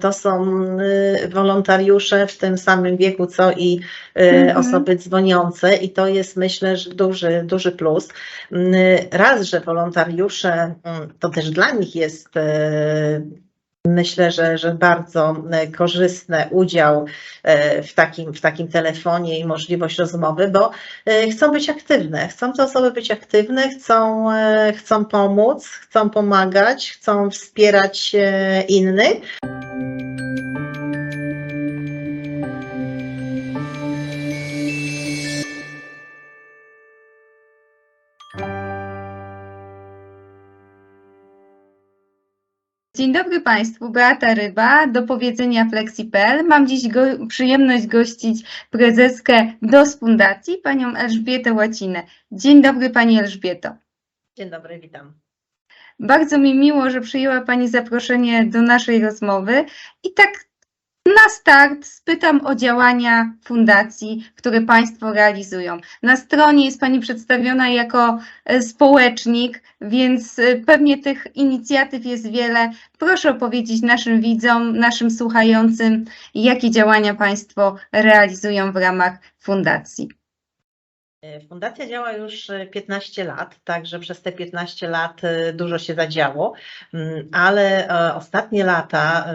to są y, wolontariusze w tym samym wieku, co i y, Mhm. osoby dzwoniące i to jest myślę, że duży, duży plus. Mm, Raz, że wolontariusze, mm, to też dla nich jest y, myślę, że, że bardzo y, korzystny udział y, w takim, w takim telefonie i możliwość rozmowy, bo y, chcą być aktywne, chcą te osoby być aktywne, chcą, chcą pomóc, chcą pomagać, chcą wspierać innych. Dzień dobry Państwu, Beata Ryba, do powiedzenia Flexi.pl. Mam dziś go, przyjemność gościć prezeskę DOS Fundacji, panią Elżbietę Łacinę. Dzień dobry Pani Elżbieto. Dzień dobry, witam. Bardzo mi miło, że przyjęła Pani zaproszenie do naszej rozmowy i tak na start spytam o działania fundacji, które Państwo realizują. Na stronie jest Pani przedstawiona jako e, społecznik, więc e, pewnie tych inicjatyw jest wiele. Proszę opowiedzieć naszym widzom, naszym słuchającym, jakie działania Państwo realizują w ramach fundacji. E, Fundacja działa już e, 15 lat, także przez te 15 lat dużo się zadziało, Mm, ale ostatnie lata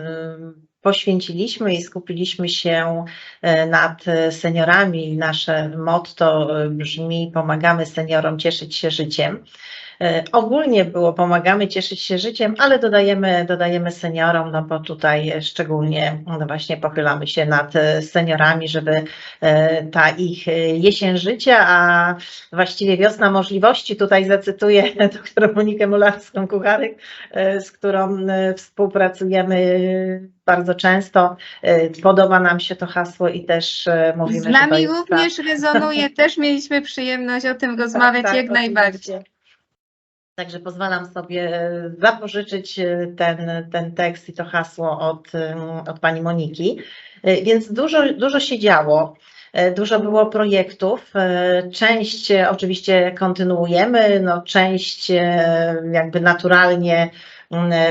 poświęciliśmy i skupiliśmy się e, nad e, seniorami. Nasze motto e, brzmi: Pomagamy seniorom cieszyć się życiem. E, Ogólnie było pomagamy cieszyć się życiem, ale dodajemy, dodajemy seniorom, no bo tutaj szczególnie no właśnie pochylamy się nad e, seniorami, żeby e, ta ich jesień życia, a właściwie wiosna możliwości, tutaj zacytuję dr Monikę Mularską-Kucharek, e, z którą współpracujemy bardzo często. Podoba nam się to hasło i też mówimy, Z nami również rezonuje, też mieliśmy przyjemność o tym rozmawiać tak, jak oczywiście. najbardziej. Także pozwalam sobie e, zapożyczyć e, ten, ten tekst i to hasło od, em, od pani Moniki. E, Więc dużo, dużo się działo. e, Dużo było projektów. e, Część e, oczywiście kontynuujemy, no część e, jakby naturalnie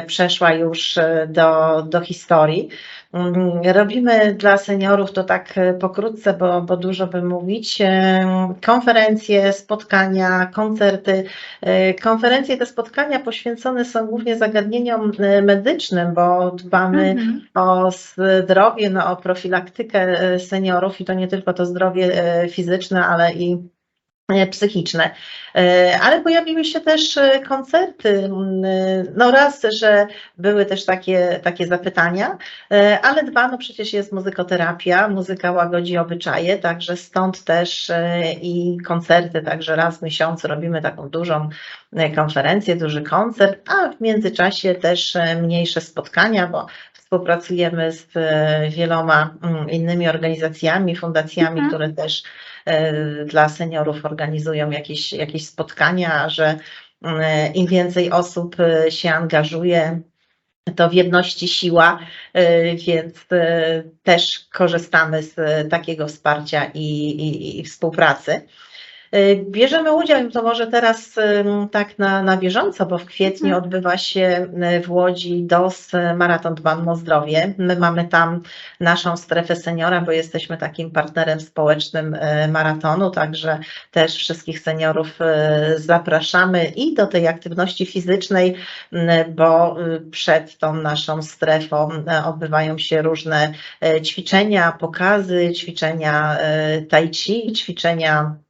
przeszła już e, do, do historii. Mm, Robimy dla seniorów to tak e, pokrótce, bo, bo dużo by mówić. e, Konferencje, spotkania, koncerty. E, Konferencje, te spotkania poświęcone są głównie zagadnieniom medycznym, bo dbamy Mhm. o zdrowie, no, o profilaktykę seniorów i to nie tylko to zdrowie fizyczne, ale i psychiczne. E, Ale pojawiły się też e, koncerty. m, e, No raz, że były też takie, takie zapytania, e, ale dwa, no przecież jest muzykoterapia, muzyka łagodzi obyczaje, także stąd też e, i koncerty, także raz w miesiącu robimy taką dużą e, konferencję, duży koncert, a w międzyczasie też e, mniejsze spotkania, bo współpracujemy z e, wieloma mm, innymi organizacjami, fundacjami, Mhm. które też e, dla seniorów organizują jakieś, jakieś spotkania, że mm, im więcej osób e, się angażuje, to w jedności siła, e, więc e, też korzystamy z e, takiego wsparcia i, i, i współpracy. E, Bierzemy udział, to może teraz tak na, na bieżąco, bo w kwietniu Mhm. odbywa się e, w Łodzi DOS e, Maraton Dbam o Zdrowie. My mamy tam naszą strefę seniora, bo jesteśmy takim partnerem społecznym maratonu, także też wszystkich seniorów zapraszamy i do tej aktywności fizycznej, bo e, przed tą naszą strefą odbywają się różne ćwiczenia, pokazy, ćwiczenia tai chi, ćwiczenia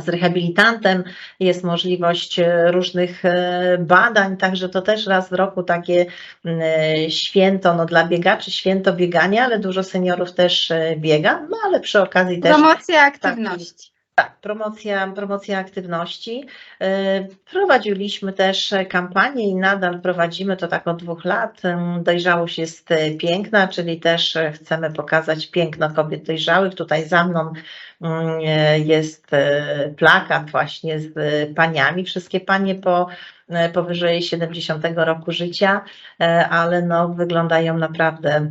z rehabilitantem, jest możliwość e, różnych e, badań, także to też raz w roku takie e, święto, no dla biegaczy święto biegania, ale dużo seniorów też biega, no ale przy okazji też Promocja aktywności. Tak, promocja, promocja aktywności. E, Prowadziliśmy też kampanię i nadal prowadzimy to tak od dwóch lat. Em, Dojrzałość jest e, piękna, czyli też chcemy pokazać piękno kobiet dojrzałych. Tutaj za mną jest plakat właśnie z paniami. Wszystkie panie po powyżej 70 roku życia, ale no wyglądają naprawdę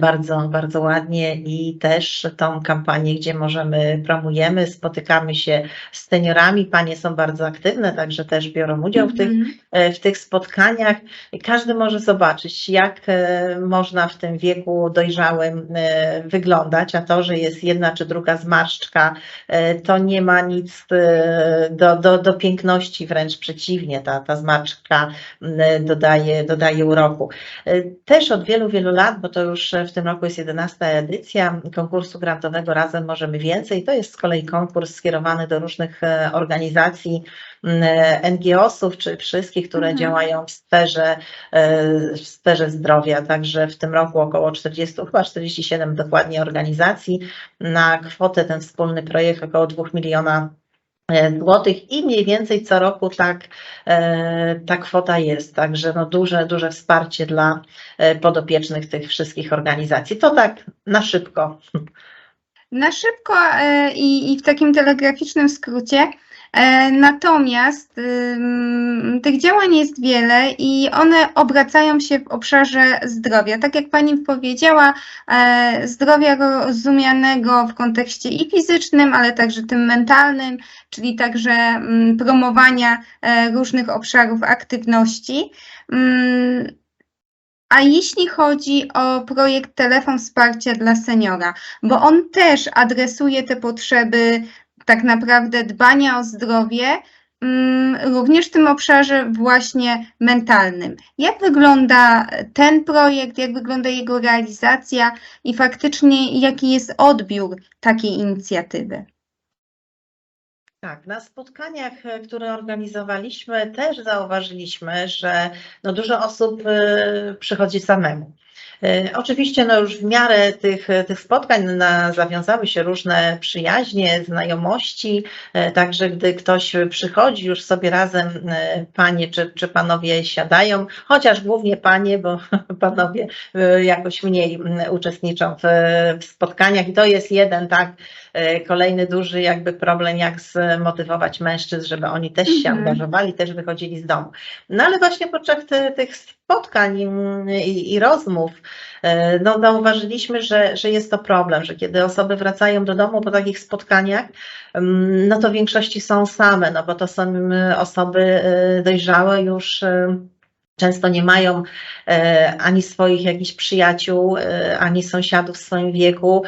Bardzo, bardzo ładnie i też tą kampanię, gdzie możemy, promujemy, spotykamy się z seniorami. Panie są bardzo aktywne, także też biorą udział w tych Mhm. e, w tych spotkaniach. Każdy może zobaczyć, jak e, można w tym wieku dojrzałym e, wyglądać, a to, że jest jedna czy druga zmarszczka, to nie ma nic do, do, do piękności, wręcz przeciwnie, ta, ta zmarszczka dodaje, dodaje uroku. Też od wielu, wielu lat, bo to już w tym roku jest 11 edycja konkursu grantowego Razem Możemy Więcej. To jest z kolei konkurs skierowany do różnych e, organizacji, mm, NGO-sów, czy wszystkich, które Mhm. działają w sferze, e, w sferze zdrowia. Także w tym roku około 40, chyba 47 dokładnie organizacji na kwotę ten wspólny projekt około 2 miliona e, złotych i mniej więcej co roku tak e, ta kwota jest. Także no duże, duże wsparcie dla e, podopiecznych tych wszystkich organizacji. To tak na szybko. Na szybko e, i, i w takim telegraficznym skrócie. E, Natomiast tych działań jest wiele i one obracają się w obszarze zdrowia. Tak jak Pani powiedziała, e, zdrowia rozumianego w kontekście i fizycznym, ale także tym mentalnym, czyli także promowania e, różnych obszarów aktywności. A jeśli chodzi o projekt Telefon Wsparcia dla Seniora, bo on też adresuje te potrzeby tak naprawdę dbania o zdrowie, mm, również w tym obszarze właśnie mentalnym. Jak wygląda ten projekt, jak wygląda jego realizacja i faktycznie jaki jest odbiór takiej inicjatywy? Tak, na spotkaniach, e, które organizowaliśmy, też zauważyliśmy, że no dużo osób e, przychodzi samemu. E, Oczywiście no już w miarę tych, tych spotkań na, zawiązały się różne przyjaźnie, znajomości, e, także gdy ktoś przychodzi już sobie razem, e, panie czy, czy panowie siadają, chociaż głównie panie, bo panowie jakoś mniej uczestniczą w, w spotkaniach i to jest jeden tak kolejny duży jakby problem, jak zmotywować mężczyzn, żeby oni też się Mhm. angażowali, też wychodzili z domu. No ale właśnie podczas tych spotkań i, i rozmów, e, no zauważyliśmy, że, że jest to problem, że kiedy osoby wracają do domu po takich spotkaniach, mm, no to w większości są same, no bo to są mm, osoby e, dojrzałe już e, Często nie mają ani swoich jakichś przyjaciół, ani sąsiadów w swoim wieku,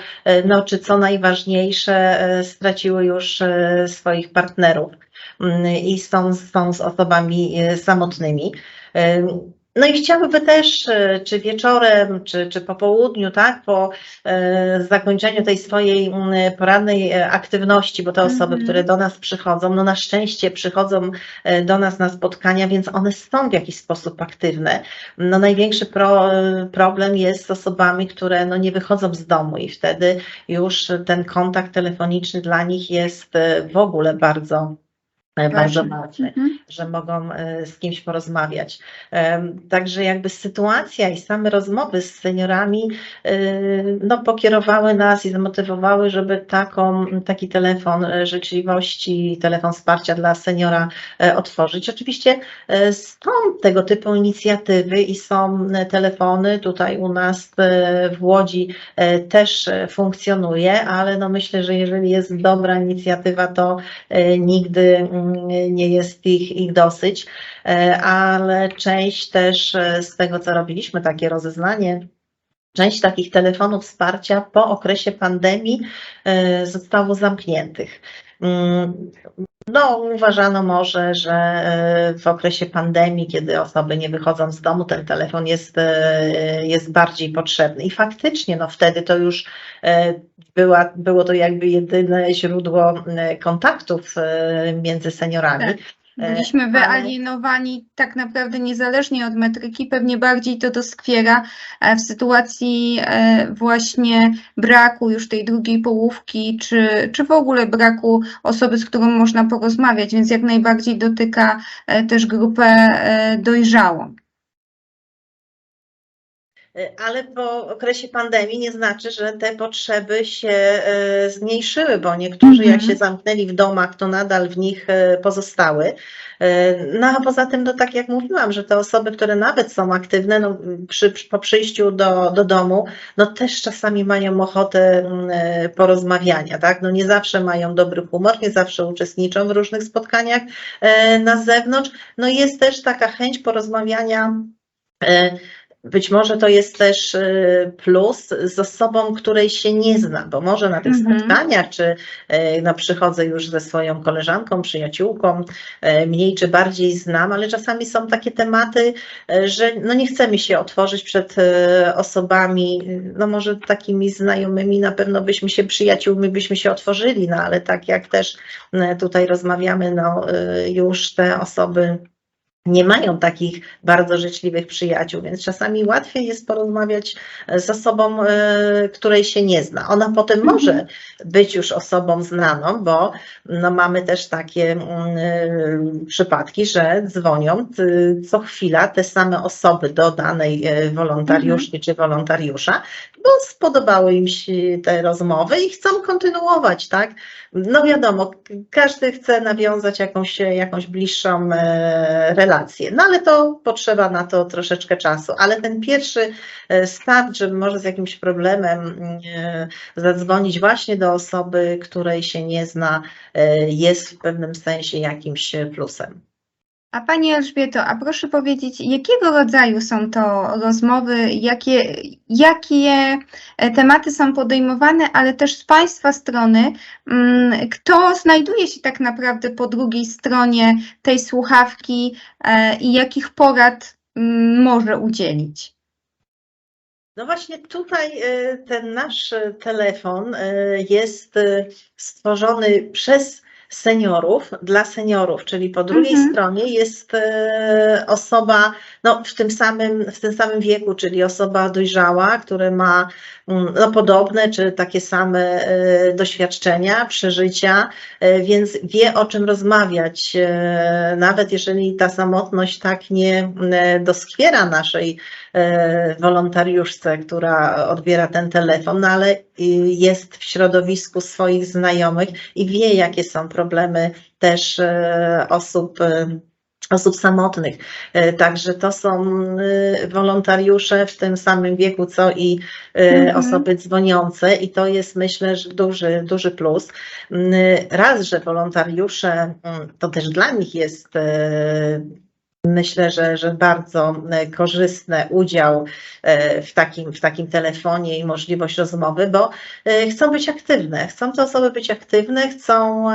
no czy co najważniejsze, straciły już swoich partnerów mm, i są, są z osobami samotnymi. No i chciałyby też, e, czy wieczorem, czy, czy po południu, tak, po e, zakończeniu tej swojej mm, porannej e, aktywności, bo te osoby, Mhm. które do nas przychodzą, no na szczęście przychodzą do nas na spotkania, więc one są w jakiś sposób aktywne. No największy pro, problem jest z osobami, które no nie wychodzą z domu i wtedy już ten kontakt telefoniczny dla nich jest w ogóle bardzo, bardzo Ważne. ważny Mhm. że mogą e, z kimś porozmawiać. Także jakby sytuacja i same rozmowy z seniorami e, no, pokierowały nas i zmotywowały, żeby taką, taki telefon życzliwości, telefon wsparcia dla seniora e, otworzyć. Oczywiście są tego typu inicjatywy i są telefony. Tutaj u nas w Łodzi też funkcjonuje, ale no myślę, że jeżeli jest dobra inicjatywa, to nigdy mm, nie jest ich, ich dosyć, E, ale część też e, z tego, co robiliśmy, takie rozeznanie, część takich telefonów wsparcia po okresie pandemii e, zostało zamkniętych. Mm, No, uważano może, że e, w okresie pandemii, kiedy osoby nie wychodzą z domu, ten telefon jest, e, jest bardziej potrzebny. I faktycznie, no wtedy to już e, była, było to jakby jedyne źródło kontaktów między seniorami. E, Byliśmy wyalienowani tak naprawdę niezależnie od metryki, pewnie bardziej to doskwiera e, w sytuacji e, właśnie braku już tej drugiej połówki, czy, czy w ogóle braku osoby, z którą można porozmawiać, więc jak najbardziej dotyka też grupę dojrzałą. Ale po okresie pandemii nie znaczy, że te potrzeby się e, zmniejszyły, bo niektórzy jak Mhm. się zamknęli w domach, to nadal w nich e, pozostały. No a poza tym, no tak jak mówiłam, że te osoby, które nawet są aktywne, no, przy, po przyjściu do, do domu, no też czasami mają ochotę mm, porozmawiania, tak? No nie zawsze mają dobry humor, nie zawsze uczestniczą w różnych spotkaniach na zewnątrz. No jest też taka chęć porozmawiania być może to jest też e, plus z osobą, której się nie zna, bo może na tych Mhm. spotkaniach, czy e, no, przychodzę już ze swoją koleżanką, przyjaciółką, e, mniej czy bardziej znam, ale czasami są takie tematy, że no nie chcemy się otworzyć przed osobami, no może takimi znajomymi, na pewno byśmy się przyjaciółmi, byśmy się otworzyli, no ale tak jak też tutaj rozmawiamy, no już te osoby nie mają takich bardzo życzliwych przyjaciół, więc czasami łatwiej jest porozmawiać z osobą, e, której się nie zna. Ona potem Mhm. może być już osobą znaną, bo no, mamy też takie mm, e, przypadki, że dzwonią co chwila te same osoby do danej e, wolontariuszki czy wolontariusza, bo spodobały im się te rozmowy i chcą kontynuować, tak? No wiadomo, każdy chce nawiązać jakąś, jakąś bliższą e, relację, no ale to potrzeba na to troszeczkę czasu, ale ten pierwszy e, start, żeby może z jakimś problemem e, zadzwonić właśnie do osoby, której się nie zna, jest w pewnym sensie jakimś plusem. A Pani Elżbieto, a proszę powiedzieć, jakiego rodzaju są to rozmowy, jakie, jakie e, tematy są podejmowane, ale też z Państwa strony, mm, kto znajduje się tak naprawdę po drugiej stronie tej słuchawki e, i jakich porad mm, może udzielić? No właśnie tutaj e, ten nasz telefon jest stworzony przez seniorów, dla seniorów, czyli po drugiej Mhm. stronie jest e, osoba no, w, tym samym, w tym samym wieku, czyli osoba dojrzała, która ma mm, no, podobne czy takie same e, doświadczenia, przeżycia, e, więc wie o czym rozmawiać, nawet jeżeli ta samotność tak nie doskwiera naszej wolontariuszce, która odbiera ten telefon, no ale jest w środowisku swoich znajomych i wie, jakie są problemy też e, osób. e, Osób samotnych. E, Także to są wolontariusze w tym samym wieku, co i Mhm. osoby dzwoniące, i to jest myślę, że duży, duży plus. Mm, Raz, że wolontariusze, mm, to też dla nich jest Myślę, że, że bardzo e, korzystny udział e, w takim, w takim telefonie i możliwość rozmowy, bo e, chcą być aktywne. Chcą te osoby być aktywne, chcą,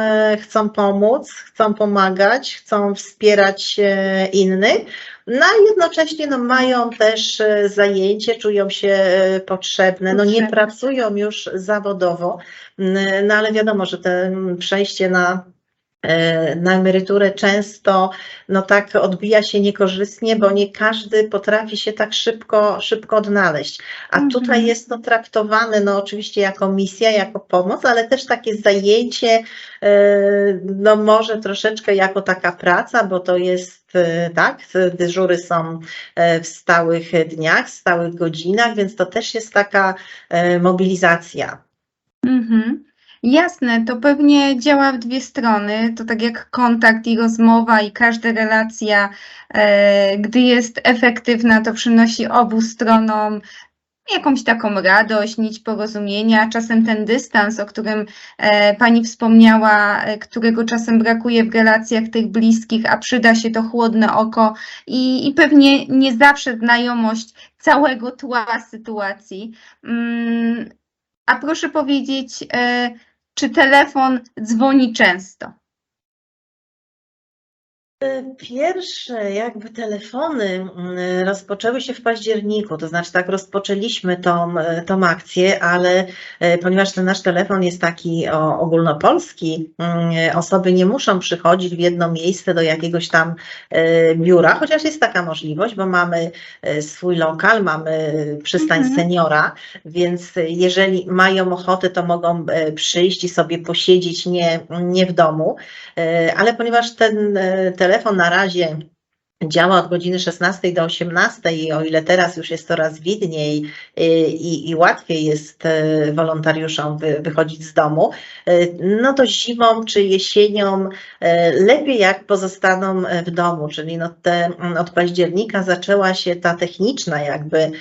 chcą pomóc, chcą pomagać, chcą wspierać innych. No a jednocześnie no, mają też zajęcie, czują się potrzebne, no nie pracują już zawodowo, no ale wiadomo, że to przejście na na emeryturę często no tak odbija się niekorzystnie, bo nie każdy potrafi się tak szybko, szybko odnaleźć. A Mhm. tutaj jest to traktowane no oczywiście jako misja, jako pomoc, ale też takie zajęcie e, no może troszeczkę jako taka praca, bo to jest e, tak, dyżury są e, w stałych dniach, stałych godzinach, więc to też jest taka e, mobilizacja. Mhm. Jasne, to pewnie działa w dwie strony. To tak jak kontakt i rozmowa, i każda relacja, e, gdy jest efektywna, to przynosi obu stronom jakąś taką radość, nić porozumienia. Czasem ten dystans, o którym e, Pani wspomniała, e, którego czasem brakuje w relacjach tych bliskich, a przyda się to chłodne oko i, i pewnie nie zawsze znajomość całego tła sytuacji. Mm, a proszę powiedzieć, e, czy telefon dzwoni często? Pierwsze jakby telefony mm, rozpoczęły się w październiku, to znaczy tak rozpoczęliśmy tą, e, tą akcję, ale e, ponieważ ten nasz telefon jest taki ogólnopolski, mm, osoby nie muszą przychodzić w jedno miejsce do jakiegoś tam e, biura, chociaż jest taka możliwość, bo mamy e, swój lokal, mamy przystań Mhm. seniora, więc e, jeżeli mają ochotę, to mogą e, przyjść i sobie posiedzieć nie, nie w domu. E, Ale ponieważ ten e, telefon na razie działa od godziny 16 do 18 i o ile teraz już jest coraz widniej y, i, i łatwiej jest y, wolontariuszom wy, wychodzić z domu, y, no to zimą czy jesienią lepiej jak pozostaną w domu, czyli no te, mm, od października zaczęła się ta techniczna jakby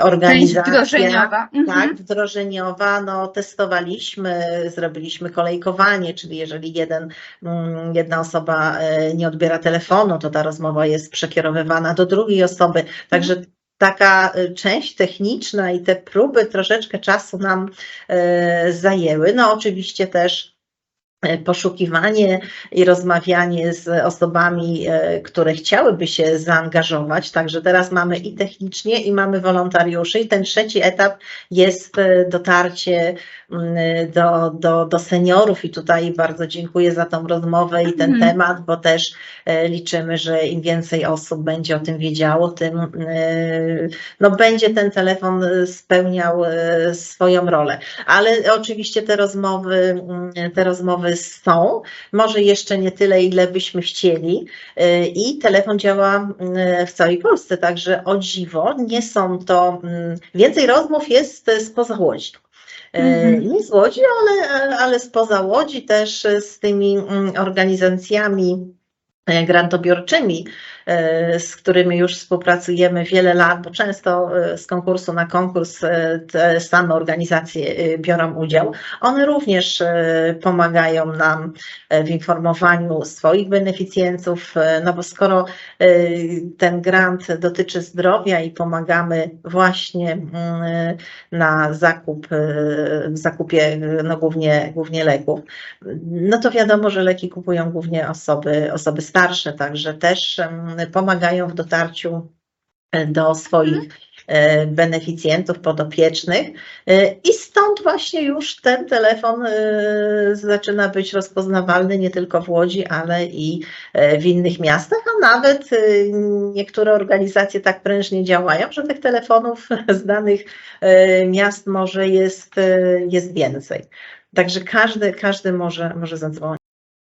y, Część organizacja. wdrożeniowa. Mhm. Tak, wdrożeniowa, no testowaliśmy, zrobiliśmy kolejkowanie, czyli jeżeli jeden, mm, jedna osoba e, nie odbiera telefonu, to ta rozmowa jest przekierowywana do drugiej osoby. Także taka e, część techniczna i te próby troszeczkę czasu nam e, zajęły. No oczywiście też poszukiwanie i rozmawianie z osobami, e, które chciałyby się zaangażować. Także teraz mamy i technicznie, i mamy wolontariuszy. I ten trzeci etap jest e, dotarcie mm, do, do, do seniorów. I tutaj bardzo dziękuję za tą rozmowę i ten Mhm. temat, bo też e, liczymy, że im więcej osób będzie o tym wiedziało, tym e, no, będzie ten telefon e, spełniał e, swoją rolę. Ale oczywiście te rozmowy, mm, te rozmowy są, może jeszcze nie tyle, ile byśmy chcieli. Y, I telefon działa mm, w całej Polsce, także o dziwo nie są to. mm, Więcej rozmów jest spoza Łodzi. Y, Mhm. Nie z Łodzi, ale, ale spoza Łodzi też z tymi mm, organizacjami e, grantobiorczymi, e, z którymi już współpracujemy wiele lat, bo często e, z konkursu na konkurs e, te same organizacje e, biorą udział. One również e, pomagają nam e, w informowaniu swoich beneficjentów, e, no bo skoro e, ten grant dotyczy zdrowia i pomagamy właśnie mm, na zakup, e, w zakupie no głównie, głównie leków, no to wiadomo, że leki kupują głównie osoby, osoby starsze, także też pomagają w dotarciu e, do swoich e, beneficjentów podopiecznych E, i stąd właśnie już ten telefon zaczyna być rozpoznawalny nie tylko w Łodzi, ale i w innych miastach, a nawet niektóre organizacje tak prężnie działają, że tych telefonów z danych miast może jest, jest więcej. Także każdy, każdy może, może zadzwonić.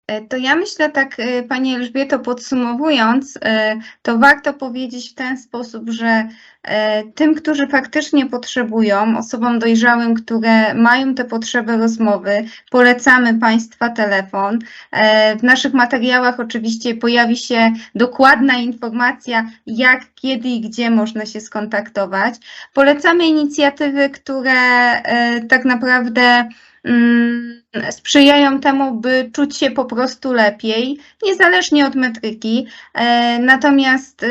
E, To ja myślę tak, e, Pani Elżbieto, podsumowując, e, to warto powiedzieć w ten sposób, że tym, którzy faktycznie potrzebują, osobom dojrzałym, które mają te potrzeby rozmowy, polecamy Państwa telefon. E, W naszych materiałach oczywiście pojawi się dokładna informacja, jak, kiedy i gdzie można się skontaktować. Polecamy inicjatywy, które e, tak naprawdę mm, sprzyjają temu, by czuć się po prostu lepiej, niezależnie od metryki. E, Natomiast e,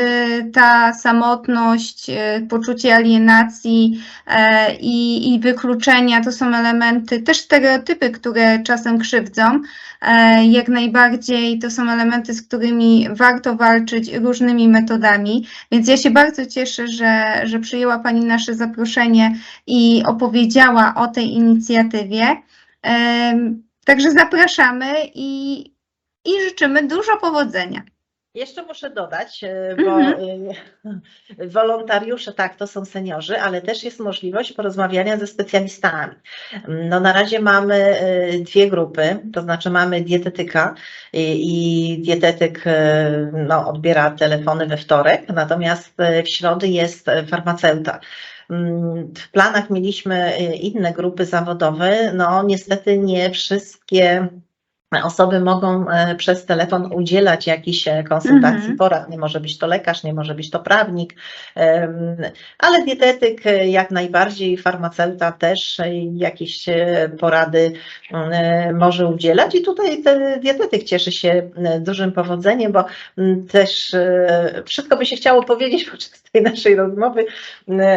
ta samotność, e, poczucie alienacji e, i, i wykluczenia to są elementy, też stereotypy, które czasem krzywdzą. E, Jak najbardziej to są elementy, z którymi warto walczyć różnymi metodami. Więc ja się bardzo cieszę, że, że przyjęła Pani nasze zaproszenie i opowiedziała o tej inicjatywie. Także zapraszamy i, i życzymy dużo powodzenia. Jeszcze muszę dodać, e, bo Mhm. e, wolontariusze, tak, to są seniorzy, ale też jest możliwość porozmawiania ze specjalistami. No na razie mamy e, dwie grupy, to znaczy mamy dietetyka i, i dietetyk no, odbiera telefony we wtorek, natomiast w środę jest farmaceuta. Mm, W planach mieliśmy inne grupy zawodowe, no niestety nie wszystkie Osoby mogą e, przez telefon udzielać jakichś e, konsultacji, Mhm. porad. Nie może być to lekarz, nie może być to prawnik, ale dietetyk e, jak najbardziej, farmaceuta też jakieś porady e, może udzielać. I tutaj dietetyk cieszy się dużym powodzeniem, bo też wszystko by się chciało powiedzieć podczas tej naszej rozmowy,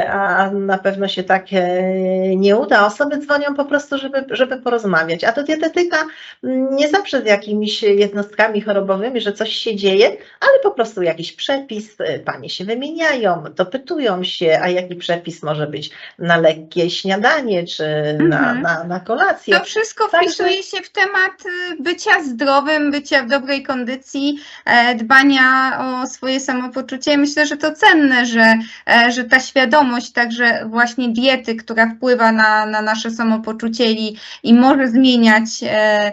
a na pewno się tak nie uda. Osoby dzwonią po prostu, żeby, żeby porozmawiać. A do dietetyka nie zawsze z jakimiś jednostkami chorobowymi, że coś się dzieje, ale po prostu jakiś przepis, y, panie się wymieniają, dopytują się, a jaki przepis może być na lekkie śniadanie czy na, Mhm. na, na kolację. To wszystko Także- wpisuje się w temat y, bycia zdrowym, bycia w dobrej kondycji, e, dbania o swoje samopoczucie. Myślę, że to cenne, że, e, że ta świadomość także właśnie diety, która wpływa na, na nasze samopoczucie i, i może zmieniać e,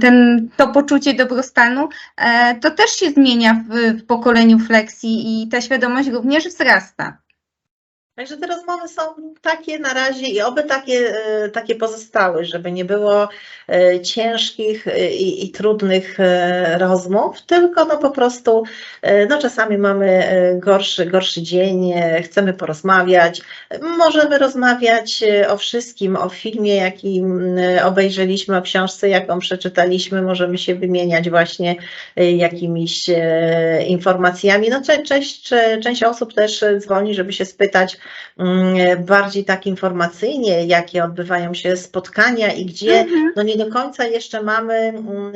ten, to poczucie dobrostanu, e, to też się zmienia w, w pokoleniu flexi i ta świadomość również wzrasta. Także te rozmowy są takie na razie i oby takie, e, takie pozostały, żeby nie było e, ciężkich e, i, i trudnych rozmów, tylko no po prostu no czasami mamy gorszy, gorszy dzień, chcemy porozmawiać. Możemy rozmawiać o wszystkim, o filmie, jaki obejrzeliśmy, o książce, jaką przeczytaliśmy, możemy się wymieniać właśnie jakimiś informacjami. No cze- część, część osób też dzwoni, żeby się spytać, bardziej tak informacyjnie, jakie odbywają się spotkania i gdzie Mhm. no nie do końca jeszcze mamy mm,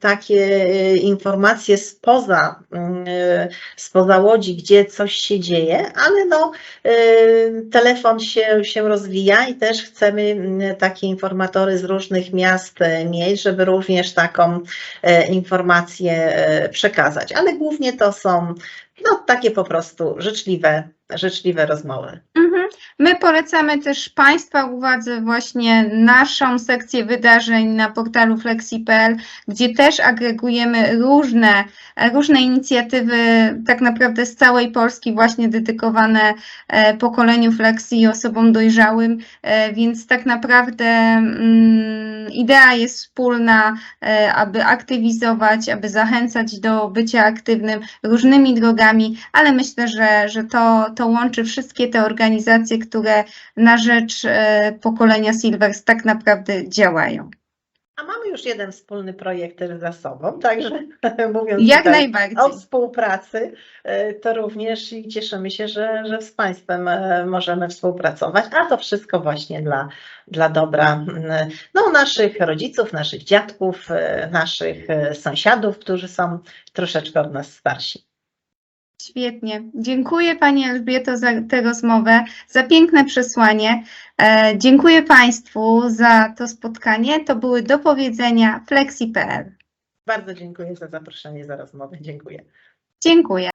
takie e, informacje spoza, mm, e, spoza Łodzi, gdzie coś się dzieje, ale no e, telefon się, się rozwija i też chcemy mm, takie informatory z różnych miast mieć, żeby również taką informację przekazać, ale głównie to są no, takie po prostu życzliwe, życzliwe rozmowy. Mhm. My polecamy też Państwa uwadze właśnie naszą sekcję wydarzeń na portalu flexi.pl, gdzie też agregujemy różne, różne inicjatywy tak naprawdę z całej Polski właśnie dedykowane e, pokoleniu flexi i osobom dojrzałym, e, więc tak naprawdę mm, idea jest wspólna, e, aby aktywizować, aby zachęcać do bycia aktywnym różnymi drogami, ale myślę, że, że to, to łączy wszystkie te organizacje, które na rzecz e, pokolenia Silvers tak naprawdę działają. A mamy już jeden wspólny projekt też za sobą, także mówiąc Jak najbardziej. o współpracy, e, to również i cieszymy się, że, że z Państwem e, możemy współpracować, a to wszystko właśnie dla, dla dobra no, naszych rodziców, naszych dziadków, naszych sąsiadów, którzy są troszeczkę od nas starsi. Świetnie. Dziękuję Pani Elżbieto za tę rozmowę, za piękne przesłanie. E, dziękuję Państwu za to spotkanie. To były do powiedzenia flexi.pl. Bardzo dziękuję za zaproszenie, za rozmowę. Dziękuję. Dziękuję.